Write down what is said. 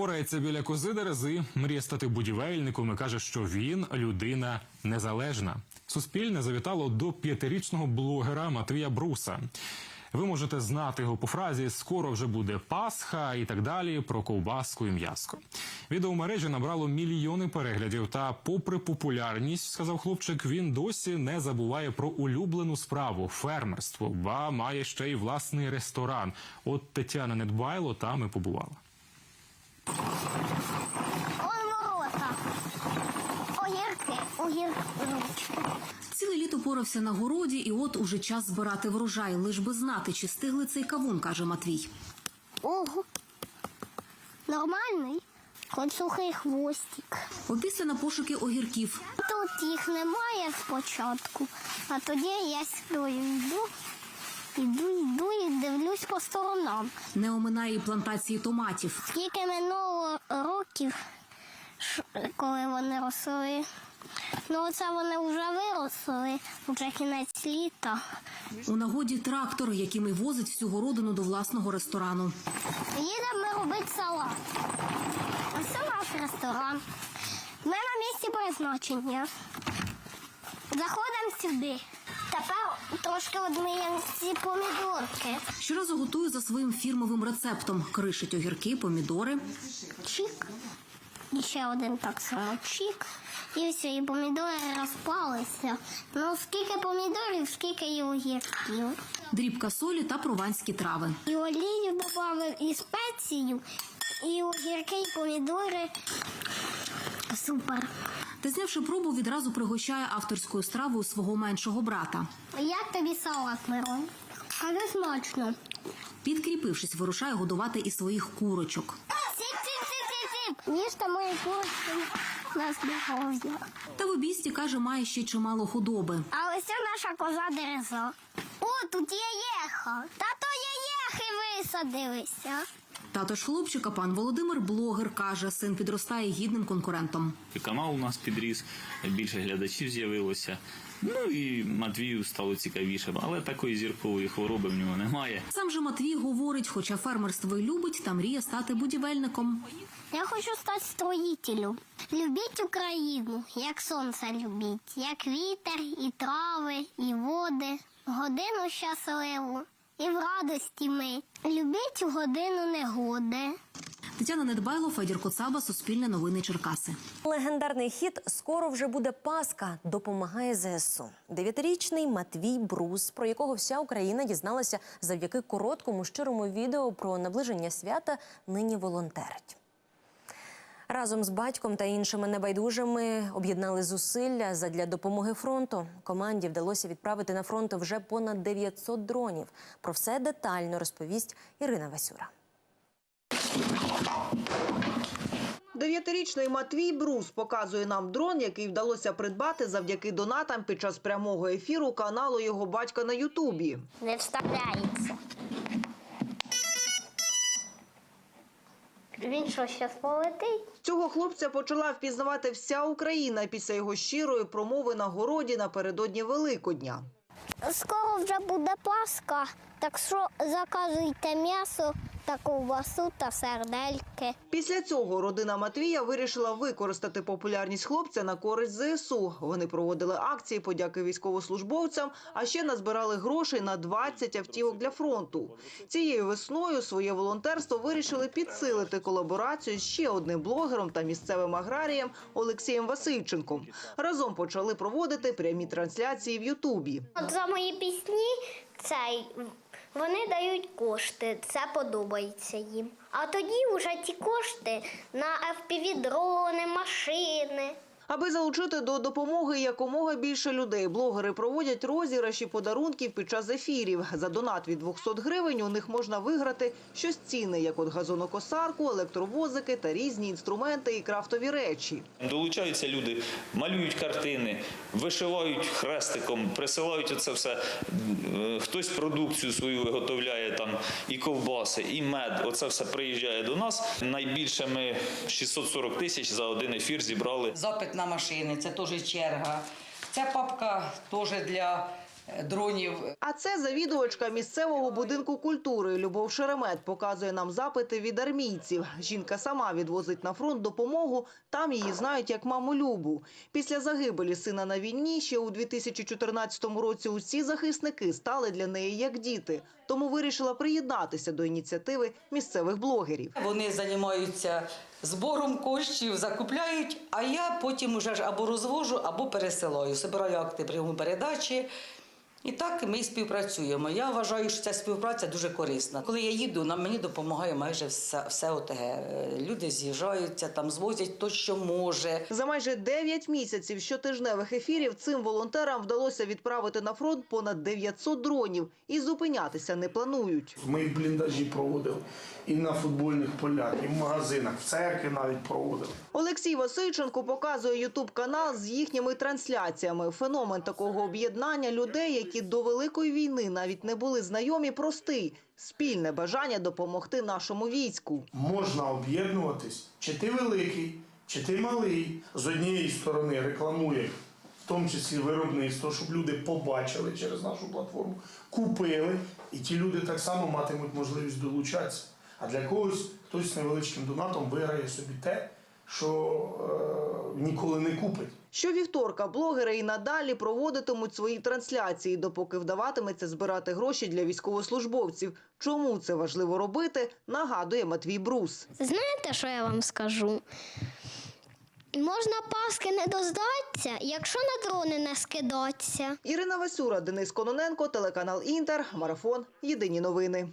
порається біля кози дерези, мріє стати будівельником і каже, що він людина незалежна. Суспільне завітало до п'ятирічного блогера Матвія Бруса. Ви можете знати його по фразі Скоро вже буде Пасха і так далі про ковбаску і м'яско. Відео мережі набрало мільйони переглядів. Та, попри популярність, сказав хлопчик, він досі не забуває про улюблену справу фермерство, ба має ще й власний ресторан. От Тетяна Недбайло там і побувала. Огірки. Ціле літо порався на городі, і от уже час збирати врожай. Лиш би знати, чи стигли цей кавун, каже Матвій. Ого. Нормальний. Хоч сухий хвостик. Опісля на пошуки огірків. Тут їх немає спочатку, а тоді я сюди йду, йду, йду і дивлюсь по сторонам. Не оминає і плантації томатів. Скільки минуло років, коли вони росли. Ну, оце вони вже виросли, вже кінець літа. У нагоді трактор, яким і возить всю городину до власного ресторану. Їдемо робити салат. Ось це наш ресторан. Ми на місці призначення. Заходимо сюди. Тепер трошки одмиємо ці помідорки. Щоразу готує за своїм фірмовим рецептом. Кришить огірки, помідори. Чик. І ще один так само чик. І все, і помідори розпалися. Ну, скільки помідорів, скільки і огірків. дрібка солі та прованські трави. І олію додав, і спецію, і огірки, і помідори. Супер. Та знявши пробу, відразу пригощає авторською стравою свого меншого брата. Як тобі салат, Мирон? Але смачно. Підкріпившись, вирушає годувати і своїх курочок. Їжте мої курочки на здоров'я. Та в обісті каже, має ще чимало худоби. А ось це наша коза дерезо. О, тут є єхо. Та то є єхи висадилися. Тато ж хлопчика, пан Володимир, блогер, каже, син підростає гідним конкурентом. І канал у нас підріс, більше глядачів з'явилося. Ну і Матвію стало цікавіше, але такої зіркової хвороби в нього немає. Сам же Матвій говорить, хоча фермерство й любить, та мріє стати будівельником. Я хочу стати строїтелем. Любіть Україну, як сонце любіть, як вітер, і трави, і води, годину щасливу, і в радості ми. Любіть годину негоди. Тетяна Недбайло, Федір Коцаба, Суспільне новини Черкаси. Легендарний хіт Скоро вже буде Пасха. Допомагає ЗСУ. Дев'ятирічний Матвій Брус, про якого вся Україна дізналася завдяки короткому щирому відео про наближення свята, нині волонтерить. Разом з батьком та іншими небайдужими об'єднали зусилля задля допомоги фронту. Команді вдалося відправити на фронт вже понад 900 дронів. Про все детально розповість Ірина Васюра. Дев'ятирічний Матвій Брус показує нам дрон, який вдалося придбати завдяки донатам під час прямого ефіру каналу його батька на Ютубі. Не вставляється. Він що, зараз полетить? Цього хлопця почала впізнавати вся Україна після його щирої промови на городі напередодні Великодня. Скоро вже буде Пасха, так що заказуйте м'ясо та ковбасу та сердельки. Після цього родина Матвія вирішила використати популярність хлопця на користь ЗСУ. Вони проводили акції подяки військовослужбовцям, а ще назбирали грошей на 20 автівок для фронту. Цією весною своє волонтерство вирішили підсилити колаборацію з ще одним блогером та місцевим аграрієм Олексієм Васильченком. Разом почали проводити прямі трансляції в Ютубі. От за мої пісні цей, вони дають кошти, це подобається їм. А тоді вже ті кошти на FPV-дрони, машини. Аби залучити до допомоги якомога більше людей, блогери проводять розіграші подарунків під час ефірів. За донат від 200 гривень у них можна виграти щось цінне, як от газонокосарку, електровозики та різні інструменти і крафтові речі. Долучаються люди, малюють картини, вишивають хрестиком, присилають оце все. Е, Хтось продукцію свою виготовляє там і ковбаси, і мед. Оце все приїжджає до нас. Найбільше ми 640 тисяч за один ефір зібрали. запит на машини, це теж черга. Ця папка теж для дронів. А це завідувачка місцевого будинку культури Любов Шеремет показує нам запити від армійців. Жінка сама відвозить на фронт допомогу. Там її знають як маму Любу. Після загибелі сина на війні ще у 2014 році усі захисники стали для неї як діти. Тому вирішила приєднатися до ініціативи місцевих блогерів. Вони займаються збором коштів, закупляють, а я потім уже або розвожу, або пересилаю. Собираю акти прийому передачі. І так ми співпрацюємо. Я вважаю, що ця співпраця дуже корисна. Коли я їду, нам мені допомагає майже все, все ОТГ. Люди з'їжджаються, там звозять то, що може. За майже 9 місяців щотижневих ефірів цим волонтерам вдалося відправити на фронт понад 900 дронів і зупинятися не планують. Ми і в бліндажі проводили, і на футбольних полях, і в магазинах, в церкві навіть проводили. Олексій Васильченко показує ютуб канал з їхніми трансляціями. Феномен такого об'єднання людей, які до великої війни навіть не були знайомі, простий спільне бажання допомогти нашому війську. Можна об'єднуватись, чи ти великий, чи ти малий. З однієї сторони рекламує, в тому числі виробництво, щоб люди побачили через нашу платформу, купили, і ті люди так само матимуть можливість долучатися. А для когось хтось з невеличким донатом виграє собі те, що е, ніколи не купить. Щовівторка блогери і надалі проводитимуть свої трансляції, допоки вдаватиметься збирати гроші для військовослужбовців. Чому це важливо робити, нагадує Матвій Брус. Знаєте, що я вам скажу? Можна паски не доздатися, якщо на дрони не скидатися. Ірина Васюра, Денис Кононенко, телеканал Інтер, Марафон. Єдині новини.